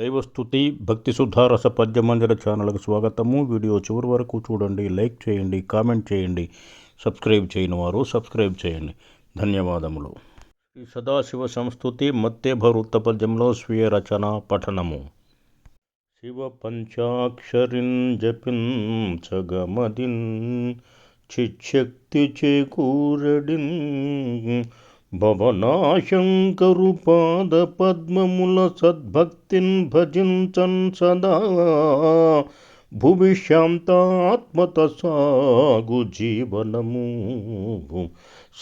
దైవస్థుతి భక్తి సుధారస పద్యమందిర ఛానల్కు స్వాగతము. వీడియో చివరి వరకు చూడండి లైక్ చేయండి కామెంట్ చేయండి సబ్స్క్రైబ్ చేయని వారు సబ్స్క్రైబ్ చేయండి. ధన్యవాదములు. శ్రీ సదాశివ సంస్థుతి మత్తేభ వృత్త పద్యంలో స్వీయ రచన పఠనము. శివ పంచాక్షరిన్ జపించగమదిన్ చిక్తి చేకూరడిన్ భవనాశంకరు పాద పద్మముల సద్భక్తిన్ భజించన్ సదా. భువి శాంతాత్మత సాగు జీవనము.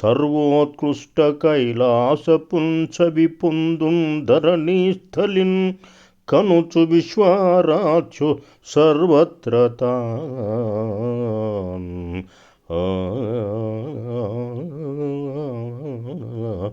సర్వోత్కృష్ట కైలాస పుంచవి పొందుందరణీ స్థలిన్ కనుచు విశ్వారాచు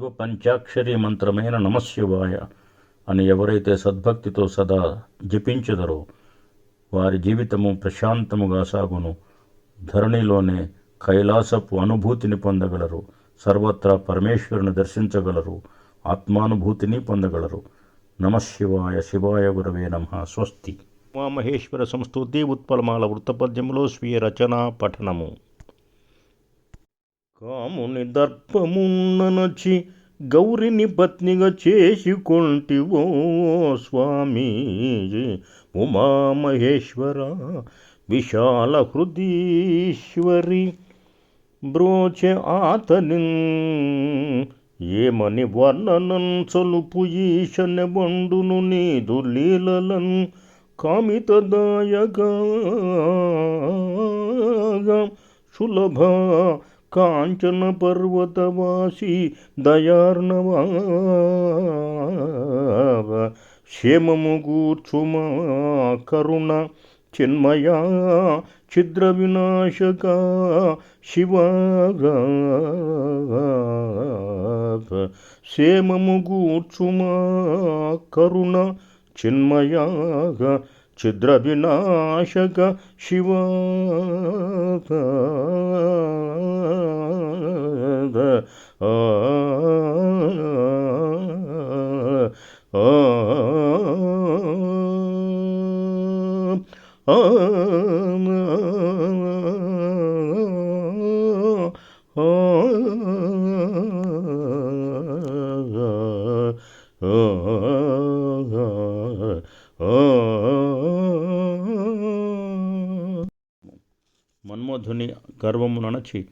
శివ పంచాక్షరి మంత్రమైన నమశివాయ అని ఎవరైతే సద్భక్తితో సదా జపించదరో వారి జీవితము ప్రశాంతముగా సాగును. ధరణిలోనే కైలాసపు అనుభూతిని పొందగలరు. సర్వత్రా పరమేశ్వరుని దర్శించగలరు. ఆత్మానుభూతిని పొందగలరు. నమశివాయ శివాయ గురవే నమ. స్వస్తి. ఉమామహేశ్వర సంస్థుతి ఉత్పలమాల వృత్తపద్యములో స్వీయ రచన పఠనము. కాముని దర్పమున్ననొచ్చి గౌరిని పత్నిగా చేసుకుంటివో స్వామి. ఉమామహేశ్వర విశాల హృదీశ్వరి బ్రోచె ఆతని ఏమని వర్ణనన్ చలుపు ఈశన బండును నీదు లీలలన్ కామితదాయగా సులభ కాంచన పర్వతవాసి దయార్ణవా క్షేమము కూర్చుమా కరుణ చిన్మయా ఛిద్ర వినాశక శివ క్షేమము కూర్చుమా కరుణ చిన్మయా ఛిద్ర వినాశక శివ ఆ మన్మధుని గర్వమునణచి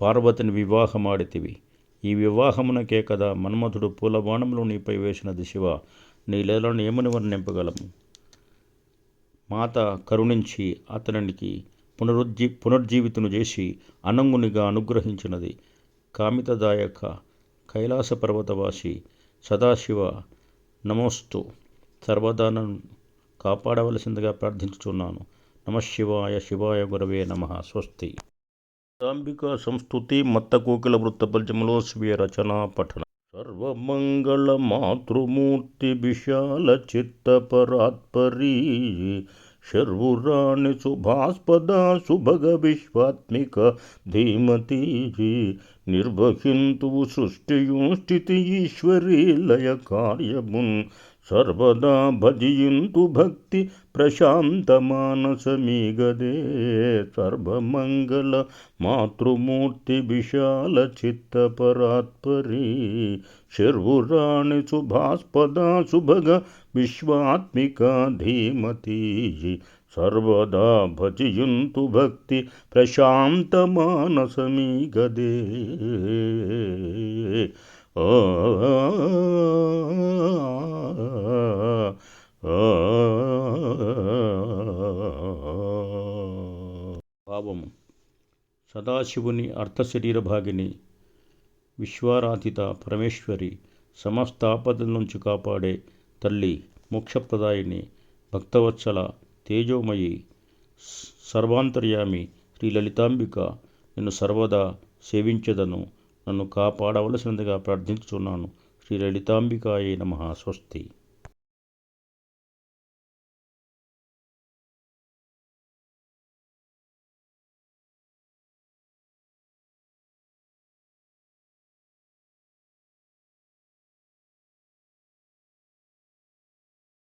పార్వతిని వివాహమాడితివి. ఈ వివాహమునకే కదా మన్మధుడు పూలబాణంలో నీపై వేసినది శివ. నీ లేలను ఏమని వర్ణింపగలము? మాత కరుణించి అతనికి పునరుజ్జీ పునర్జీవితును చేసి అనంగునిగా అనుగ్రహించినది. కామితదాయక కైలాస పర్వతవాసి సదాశివ నమోస్తు. సర్వదానం కాపాడవలసిందిగా ప్రార్థించుచున్నాను. ನಮಃ ಶಿವಾಯ ಶಿವಾಯ ಗುರವೇ ನಮಃ. ಸ್ವಸ್ತಿ. ಸಾಂಬಿಕಾ ಸಂಸ್ಕೃತಿ ಮತ್ತ ಕೋಕಿಲ ವೃತ್ತ ಪಂಚಮಲೋತ್ಸವಿಯ ರಚನಾ ಪಠಣ. ಸರ್ವಮಂಗಳ ಮಾತೃಮೂರ್ತಿ ವಿಶಾಲ ಚಿತ್ತ ಪರಾತ್ಪರಿ ಶರ್ವುರಾಣಿ ಶುಭಾಸ್ಪದ ಸುಭಗ ವಿಶ್ವಾತ್ಮಿಕ ಧೀಮತಿ. ನಿರ್ವಹಿಂತು ಸೃಷ್ಟಿಯು ಸ್ಥಿತಿ ಈಶ್ವರಿ ಲಯ ಕಾರ್ಯಮುನ್ सर्वदा भजयन्तु भक्ति प्रशान्तमानसमीगदे। सर्वमङ्गलमातृमूर्तिविशालचित्तपरात्परी। शिर्वुराणि सुभास्पदा सुभग विश्वात्मिका धीमती। सर्वदा भजयन्तु भक्ति प्रशान्तमानसमीगदे। ओ భావము. సదాశివుని అర్థశరీర భాగిని విశ్వారాధిత పరమేశ్వరి సమస్త ఆపదల నుంచి కాపాడే తల్లి మోక్షప్రదాయిని భక్తవత్సల తేజోమయి సర్వాంతర్యామి శ్రీ లలితాంబిక నిన్ను సర్వదా సేవించదను నన్ను కాపాడవలసినదిగా ప్రార్థించుచున్నాను. శ్రీ లలితాంబికాయే నమ. స్వస్తి.